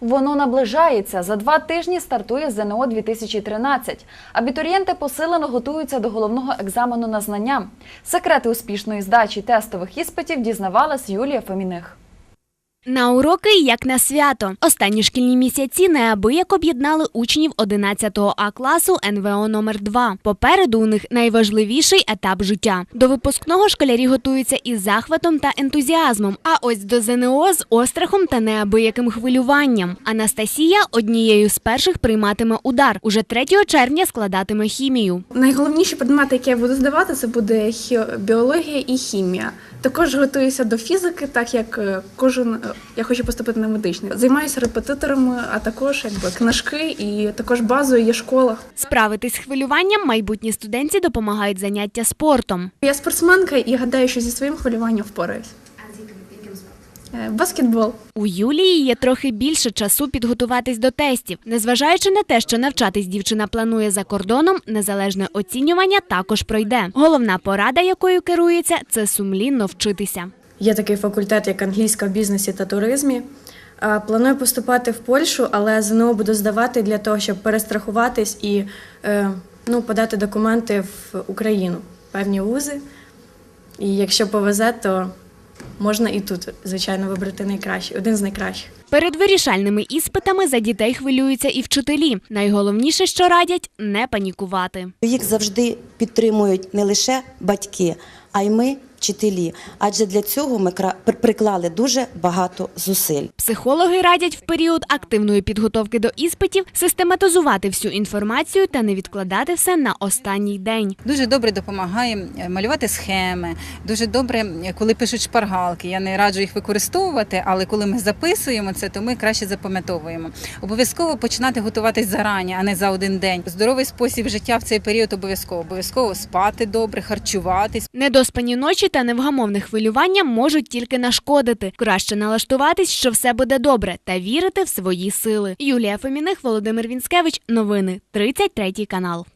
Воно наближається. За два тижні стартує ЗНО 2013. Абітурієнти посилено готуються до головного екзамену на знання. Секрети успішної здачі тестових іспитів дізнавалась Юлія Фоміних. На уроки як на свято. Останні шкільні місяці неабияк об'єднали учнів 11 А класу НВО номер 2 Попереду у них найважливіший етап життя. До випускного школярі готуються із захватом та ентузіазмом. А ось до ЗНО з острахом та неабияким хвилюванням. Анастасія однією з перших прийматиме удар. Уже 3 червня складатиме хімію. Найголовніші предмети, які я буду здавати, це буде біологія і хімія. Також готуюся до фізики, так як е, кожен е, я хочу поступити на медичний. Займаюся репетиторами, а також якби книжки і також базою є школа. Справитись з хвилюванням майбутні студентці допомагають заняття спортом. Я спортсменка і гадаю, що зі своїм хвилюванням впораюсь. Е, Баскетбол. У Юлії є трохи більше часу підготуватись до тестів. Незважаючи на те, що навчатись дівчина планує за кордоном, незалежне оцінювання також пройде. Головна порада, якою керується, це сумлінно вчитися. Є такий факультет, як англійська в бізнесі та туризмі. Е, Планую поступати в Польщу, але ЗНО буду здавати для того, щоб перестрахуватись і е, ну, подати документи в Україну, певні вузи. І якщо повезе, то можна і тут, звичайно, вибрати найкращий, один з найкращих. Перед вирішальними іспитами за дітей хвилюються і вчителі. Найголовніше, що радять не панікувати. Їх завжди підтримують не лише батьки, а й ми, вчителі. Адже для цього ми приклали дуже багато зусиль. Психологи радять в період активної підготовки до іспитів систематизувати всю інформацію та не відкладати все на останній день. Дуже добре допомагає е, малювати схеми. Дуже добре, е, коли пишуть шпаргалки. Я не раджу їх використовувати, але коли ми записуємо це, то ми краще запам'ятовуємо. Обов'язково починати готуватись зарані, а не за один день. Здоровий спосіб життя в цей період обов'язково. Обов'язково спати добре, харчуватись. Недоспані ночі та невгамовне хвилювання можуть тільки нашкодити. Краще налаштуватись, що все буде добре, та вірити в свої сили. Юлія Феміних, Володимир Вінськевич. Новини 33 канал.